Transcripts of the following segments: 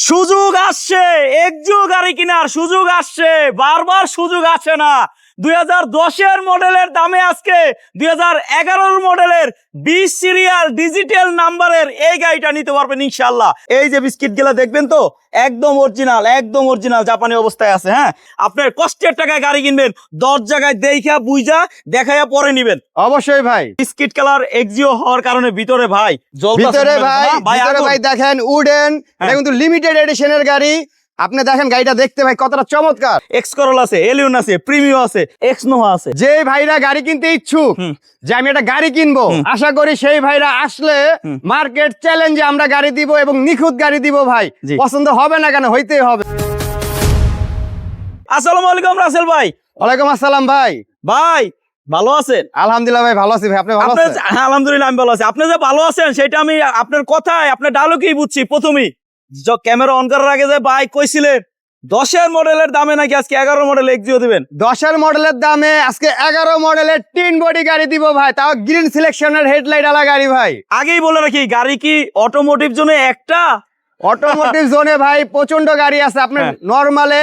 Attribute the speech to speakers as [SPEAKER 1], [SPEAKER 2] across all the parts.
[SPEAKER 1] সুযোগ আসছে একজো গাড়ি কেনার সুযোগ আসছে বারবার সুযোগ আসে না। দুই হাজার দশের মডেলের দামে আজকে দুই এগারোর মডেলের বিশ সিরিয়াল ডিজিটাল নাম্বারের এই গাড়িটা নিতে পারবেন ইনশাল্লাহ এই যে বিস্কিটগুলা দেখবেন তো একদম অরিজিনাল একদম অরিজিনাল জাপানি অবস্থায় আছে হ্যাঁ? আপনার কষ্টের টাকায় গাড়ি কিনবেন দশ জায়গায় দেখা বুঝা দেখাইয়া পরে নিবেন।
[SPEAKER 2] অবশ্যই ভাই।
[SPEAKER 1] বিস্কিট কালার এক্সিও হওয়ার কারণে ভিতরে ভাই
[SPEAKER 2] ভিতরে ভাই
[SPEAKER 1] ভাই
[SPEAKER 2] ভিতরে ভাই দেখেন উডেন এটা
[SPEAKER 1] হ্যাঁ।
[SPEAKER 2] কিন্তু লিমিটেড এডিশনের গাড়ি। আপনি দেখেন গাড়িটা দেখতে ভাই কতটা চমৎকার।
[SPEAKER 1] এক্স করল আছে এলিয়ন আছে প্রিমিও আছে এক্স নোভা আছে।
[SPEAKER 2] যে ভাইরা গাড়ি কিনতে ইচ্ছুক যে আমি একটা গাড়ি কিনবো আশা করি সেই ভাইরা আসলে মার্কেট চ্যালেঞ্জে আমরা গাড়ি দিব এবং নিখুঁত গাড়ি দিব ভাই। পছন্দ হবে না কেন হইতেই হবে।
[SPEAKER 1] আসসালামু আলাইকুম রাসেল ভাই।
[SPEAKER 2] ওয়ালাইকুম আসসালাম ভাই।
[SPEAKER 1] ভাই ভালো আছেন?
[SPEAKER 2] আলহামদুলিল্লাহ ভাই ভালো আছি ভাই আপনি ভালো আছেন?
[SPEAKER 1] হ্যাঁ আলহামদুলিল্লাহ আমি ভালো আছি। আপনি যে ভালো আছেন সেটা আমি আপনার কথায় আপনার ডায়লগেই বুঝছি প্রথমেই। ক্যামেরা অন করার আগে যে ভাই কইছিলেন দশের মডেলের দামে নাকি আজকে এগারো মডেল এক্সিও দিবেন?
[SPEAKER 2] দশের মডেলের দামে আজকে এগারো মডেলের তিন বডি গাড়ি দিব ভাই তাও গ্রিন সিলেকশনের হেডলাইট আলা গাড়ি ভাই।
[SPEAKER 1] আগেই বলে রাখি গাড়ি কি অটোমোটিভ জন্য একটা?
[SPEAKER 2] অটোমোটিভ জোনে ভাই প্রচণ্ড গাড়ি আছে আপনার
[SPEAKER 1] হ্যাঁ।
[SPEAKER 2] নর্মালে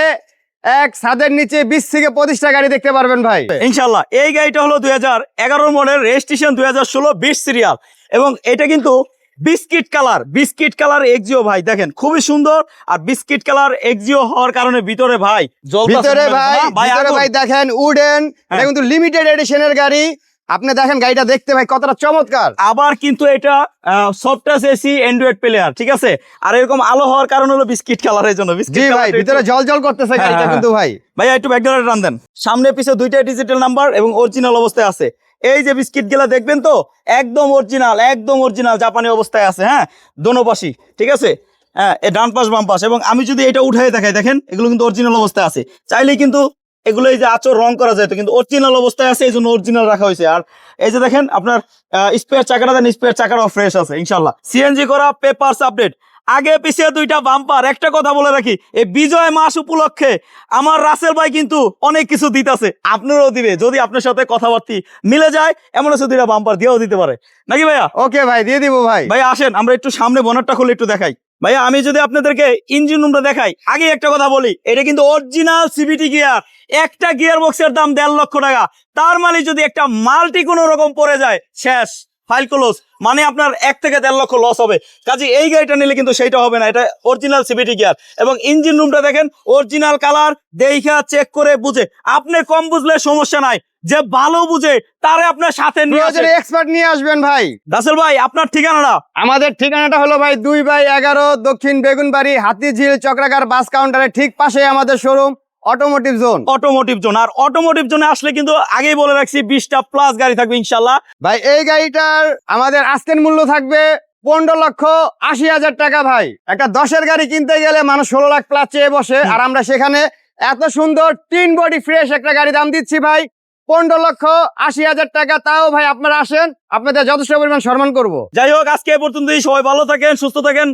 [SPEAKER 2] এক ছাদের নিচে বিশ থেকে পঁচিশটা গাড়ি দেখতে পারবেন ভাই।
[SPEAKER 1] ইনশাল্লাহ এই গাড়িটা হলো দুই হাজার এগারো মডেল রেজিস্ট্রেশন দুই হাজার ষোলো বিশ সিরিয়াল এবং এটা কিন্তু biscuit colour biscuit colour Axio ভাই দেখেন খুবই সুন্দর। আর বিস্কিট কালার এক্সিও হওয়ার কারণে ভিতরে ভাই
[SPEAKER 2] ভিতরে ভাই ভিতরে ভাই দেখেন উডেন এটা
[SPEAKER 1] হ্যাঁ।
[SPEAKER 2] কিন্তু লিমিটেড এডিশনের গাড়ি। আপনি দেখেন গাড়িটা দেখতে ভাই কতটা চমৎকার।
[SPEAKER 1] আবার কিন্তু এটা সফটওয়্যার এসি অ্যান্ড্রয়েড প্লেয়ার ঠিক আছে? আর এরকম আলো হওয়ার কারণ হলো বিস্কিট কালারের জন্য।
[SPEAKER 2] জি
[SPEAKER 1] বিস্কিট
[SPEAKER 2] ভাই ভিতরে জল জল করতেছে
[SPEAKER 1] হ্যাঁ,
[SPEAKER 2] গাড়িটা
[SPEAKER 1] হ্যাঁ,
[SPEAKER 2] কিন্তু ভাই।
[SPEAKER 1] ভাই একটু ব্যাকডোরে টান দেন। সামনে পিছে দুইটা ডিজিটাল নাম্বার এবং অরিজিনাল অবস্থায় আছে। এই যে বিস্কিটগুলা দেখবেন তো, একদম অরিজিনাল একদম অরিজিনাল জাপানি অবস্থায় আছে হ্যাঁ? দোনো পাশি ঠিক আছে? হ্যাঁ এ ডান পাশ, বাম পাশ, এবং আমি যদি এটা উঠাই দেখাই, দেখেন, এগুলো কিন্তু অরিজিনাল অবস্থায় আছে। চাইলেই কিন্তু এগুলো এই যে আচর রং করা যায়, তো কিন্তু অরিজিনাল অবস্থায় আছে এই জন্য অরিজিনাল রাখা হয়েছে। আর এই যে দেখেন, আপনার স্পেয়ার চাকাটা দেন স্পেয়ার চাকাটাও ফ্রেশ আছে ইনশাল্লাহ সিএনজি করা পেপারস আপডেট আগে পিছিয়ে দুইটা বাম্পার একটা কথা বলে রাখি এই বিজয় মাস উপলক্ষে আমার রাসেল ভাই কিন্তু অনেক কিছু দিতেছে। আপনারও দিবে যদি আপনার সাথে কথাবার্তি মিলে যায় এমন আছে দুইটা বাম্পার দিয়েও দিতে পারে। নাকি ভাইয়া?
[SPEAKER 2] ওকে ভাই দিয়ে দিব ভাই।
[SPEAKER 1] ভাই আসেন আমরা একটু সামনে বনারটা খুলে একটু দেখাই। ভাইয়া আমি যদি আপনাদেরকে ইঞ্জিন রুমটা দেখাই আগে একটা কথা বলি এটা কিন্তু অরিজিনাল সিবিটি গিয়ার একটা গিয়ার বক্সের দাম দেড় লক্ষ টাকা। তার মানে যদি একটা মাল্টি কোনো রকম পড়ে যায় শেষ। ফাইল ক্লোজ মানে আপনার এক থেকে দেড় লক্ষ লস হবে। কাজে এই গাড়িটা নিলে কিন্তু সেইটা হবে না এটা অরিজিনাল সিবিটি গিয়ার এবং ইঞ্জিন রুমটা দেখেন অরিজিনাল কালার দেখা চেক করে বুঝে। আপনি কম বুঝলে সমস্যা নাই যে ভালো বুঝে তারে আপনার সাথে নিয়ে
[SPEAKER 2] এক্সপার্ট নিয়ে আসবেন ভাই।
[SPEAKER 1] রাসেল ভাই আপনার ঠিকানাটা?
[SPEAKER 2] আমাদের ঠিকানাটা হলো ভাই দুই বাই এগারো দক্ষিণ বেগুনবাড়ি হাতিঝিল চক্রাকার বাস কাউন্টারের ঠিক পাশে আমাদের showroom automotive zone
[SPEAKER 1] automotive zone আর অটোমোটিভ জোনে আসলে কিন্তু আগেই বলে রাখছি বিশটা প্লাস গাড়ি থাকবে ইনশাল্লাহ
[SPEAKER 2] ভাই এই গাড়িটার আমাদের আজকের মূল্য থাকবে পনেরো লক্ষ আশি হাজার টাকা ভাই। একটা দশের গাড়ি কিনতে গেলে মানুষ ষোলো লাখ প্লাস চেয়ে বসে। আর আমরা সেখানে এত সুন্দর তিন বডি ফ্রেশ একটা গাড়ি দাম দিচ্ছি ভাই পনেরো লক্ষ আশি হাজার টাকা। তাও ভাই আপনারা আসেন আপনাদের যথেষ্ট পরিমাণ সম্মান করব।
[SPEAKER 1] যাই হোক আজকে এ পর্যন্তই। সবাই ভালো থাকেন সুস্থ থাকেন।